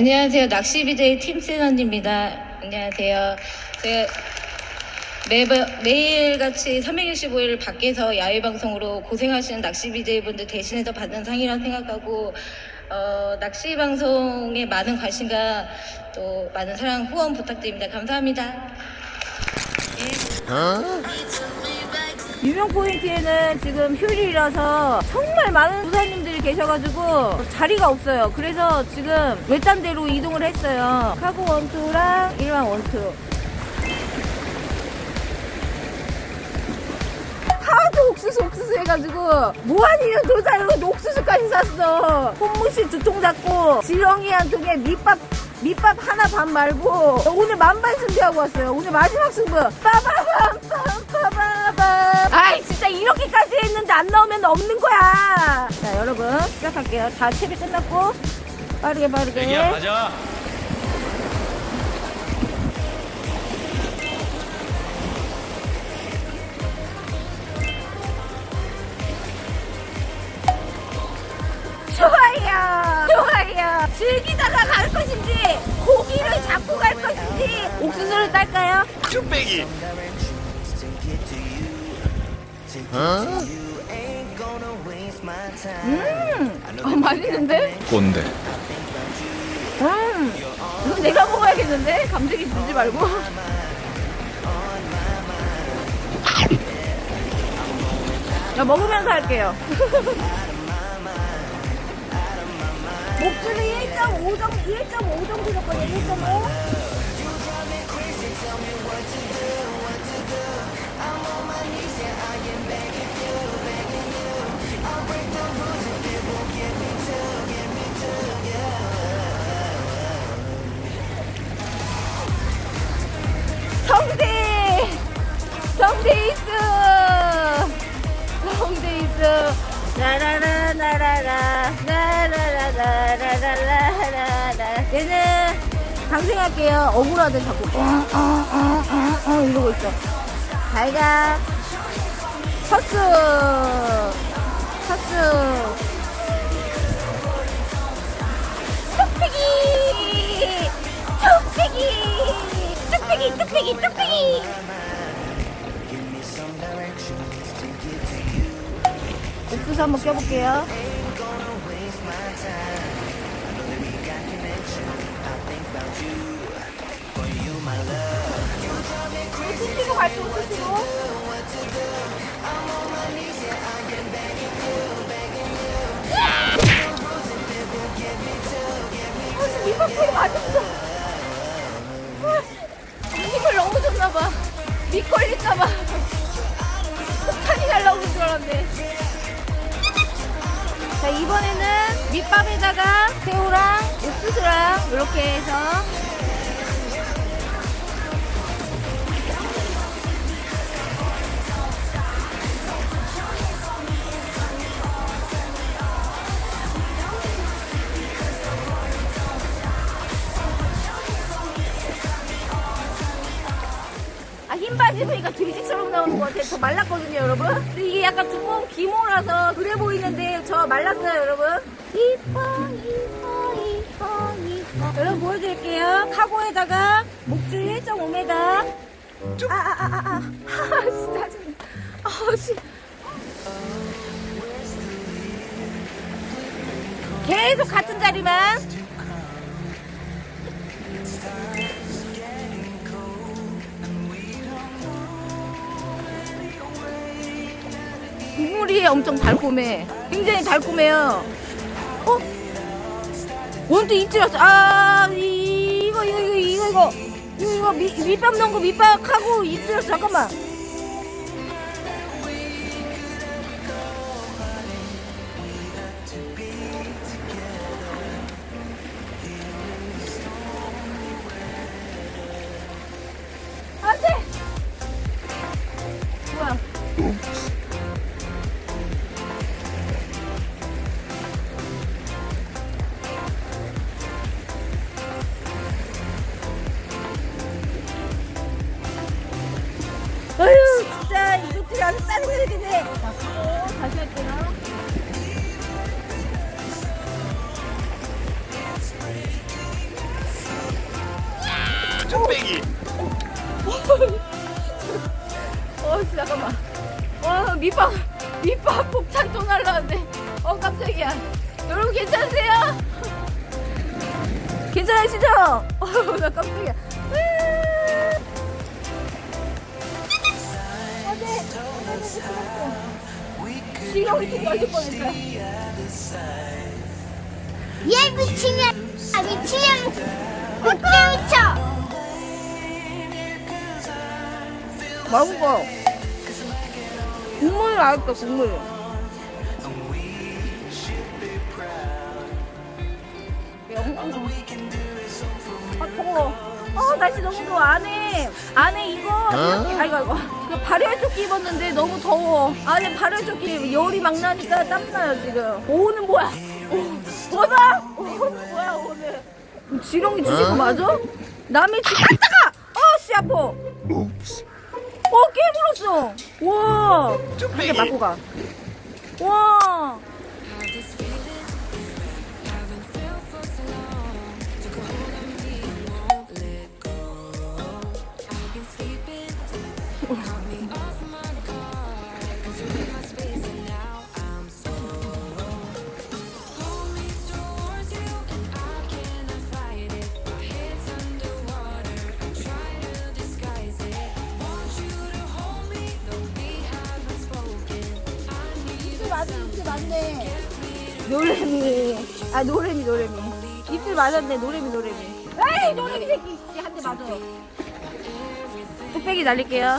네, 안녕하세요. 낚시비제이 팀세너입니다. 안녕하세요. 제가 매번, 매일같이 365일 밖에서 야외방송으로 고생하시는 낚시비제이 분들 대신해서 받는 상이라고 생각하고, 어, 낚시방송에 많은 관심과 또 많은 사랑, 후원 부탁드립니다. 감사합니다. 유명 포인트에는 지금 휴일이라서 정말 많은 부사님들이 계셔가지고 자리가 없어요. 그래서 지금 외딴데로 이동을 했어요. 카고 원투랑 일반 원투. 하도 옥수수 옥수수 해가지고 무한이는 도자기로 옥수수까지 샀어. 홈무시 두 통 잡고 지렁이 한 통에 밑밥 밑밥 하나 반 말고 오늘 만반 승부하고 왔어요. 오늘 마지막 승부. 빠바밤 빰빠바밤. 이렇게까지 했는데 안 나오면 없는 거야. 자 여러분 시작할게요. 다 채비 끝났고 빠르게 빠르게. 애기야 가자 좋아요. 좋아요. 즐기다가 갈 것인지 고기를 잡고 갈 것인지 옥수수를 딸까요? 쭈빼기 음, 어, 맛있는데? 뭔데? 음, 이거 내가 먹어야겠는데? 감정이 주지 말고. 나 먹으면서 할게요. 목줄이 1.5 정도, 1.5 정도 줬거든요, 1.5. 성대! 성대이스! 성대이스! 라라라, 라라라, 라라라, 라라라, 라라라. 얘는 방생할게요. 억울하든 자꾸. 아, 아, 아, 아, 아, 이러고 있어. 잘 가. 첫수! 여기서 한번 껴볼게요. 어, 미끌 아, 아, 너무 좋나봐. 미컬릴까봐. 폭탄이 날라오는 줄 알았네. 자, 이번에는 밑밥에다가 새우랑 옥수수랑 이렇게 해서 것 같아요. 저 말랐거든요, 여러분. 근데 이게 약간 두꺼운 기모라서 그래 보이는데 저 말랐어요, 여러분. 이뻐, 이뻐, 이뻐, 이뻐. 여러분 보여드릴게요. 카고에다가 목줄 1.5m. 아, 아, 아, 아, 아. 아, 진짜 짜증나. 아, 씨. 계속 같은 자리만. 국물이 엄청 달콤해. 굉장히 달콤해요. 어? 원두 입질었어. 아, 이, 이거, 이거, 이거, 이거, 이거. 이거, 밑, 밑밥 넣은 거 밑밥하고 입질었어. 잠깐만. 네 다시 어, 날라왔네. 어, 깜짝이야. 여러분, 괜찮으세요? 어, 나 깜짝이야. 좀 걸릴 뻔했어요. 얘 미치면 아, 미치면 그때 미쳐 맛있어. 국물 나왔다, 국물. 어, 날씨 너무 더워. 안에, 안에 이거, 아이고, 아이고. 그 발열조끼 입었는데 너무 더워. 안에 발열조끼 열이 막 나니까 땀나요, 지금. 오는 뭐야? 오, 뭐다? 오는 뭐야, 오늘. 지렁이 주신 거 맞아? 남의 집, 아, 따가! 어, 씨, 아파. 어, 깨물었어. 와. 이게 맞고 가. 와. 맞은 입술 맞네. 노래미. 아, 노래미, 노래미. 입술 맞았네, 노래미, 노래미. 에이, 노래미 새끼. 한 대 맞아. 뚝배기 날릴게요.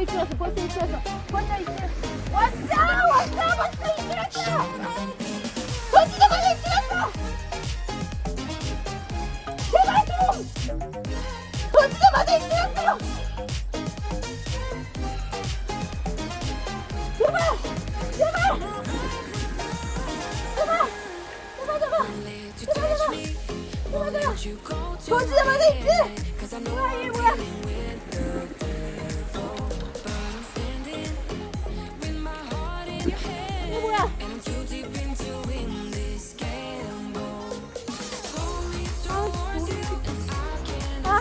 벌써 입질었어, 벌써 입질었어. 벌써 입질. 왔어! 왔어! 벌써 입질었어! 벌써 입질었어! 제발 좀! 벌써 입질었어! 제발! 제발! 제발! 제발, 제발! 제발, 제발! 던지자마자 있지? 뭐야, 이게 뭐야? 이게 뭐야? 아,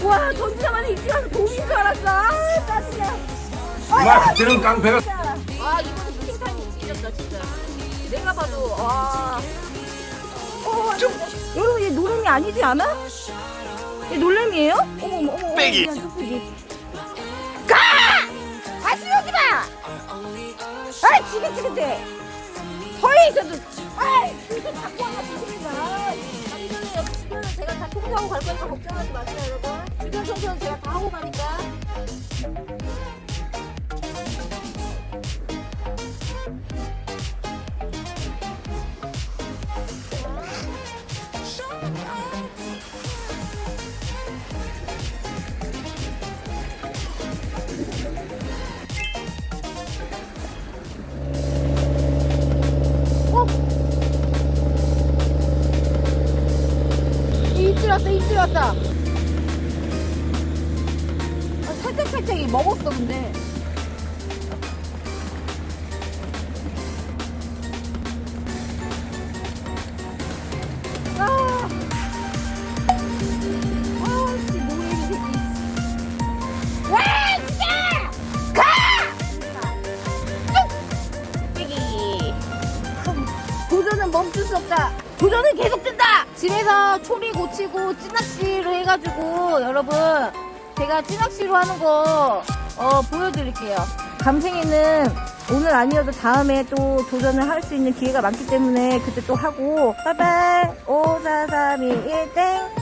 아, 와, 던지자마자 가서 돔인 줄 알았어. 아, 짜증나. 정말 그때는 깡패가 아 이거는 킹타임이 찢었다 진짜 내가 봐도 와 어, 좀 여러분 얘 노름이 아니지 않아? 얘 놀래미예요? 어머 어머 어머 뚝배기. 아 지긋지긋해. 서해 있어도 아이 이거 자꾸 하나 전에 여기 주변은 제가 다 청소하고 갈 거니까 걱정하지 마세요 여러분. 주변 청소는 제가 다 하고 가니까 입질 왔다. 아, 살짝 살짝 이 먹었어 근데 다. 집에서 초리 고치고 찌낚시로 해가지고 여러분 제가 찌낚시로 하는 거 어, 보여드릴게요. 감생이는 오늘 아니어도 다음에 또 도전을 할 수 있는 기회가 많기 때문에 그때 또 하고 빠이빠이 5 4 3 2 1 땡.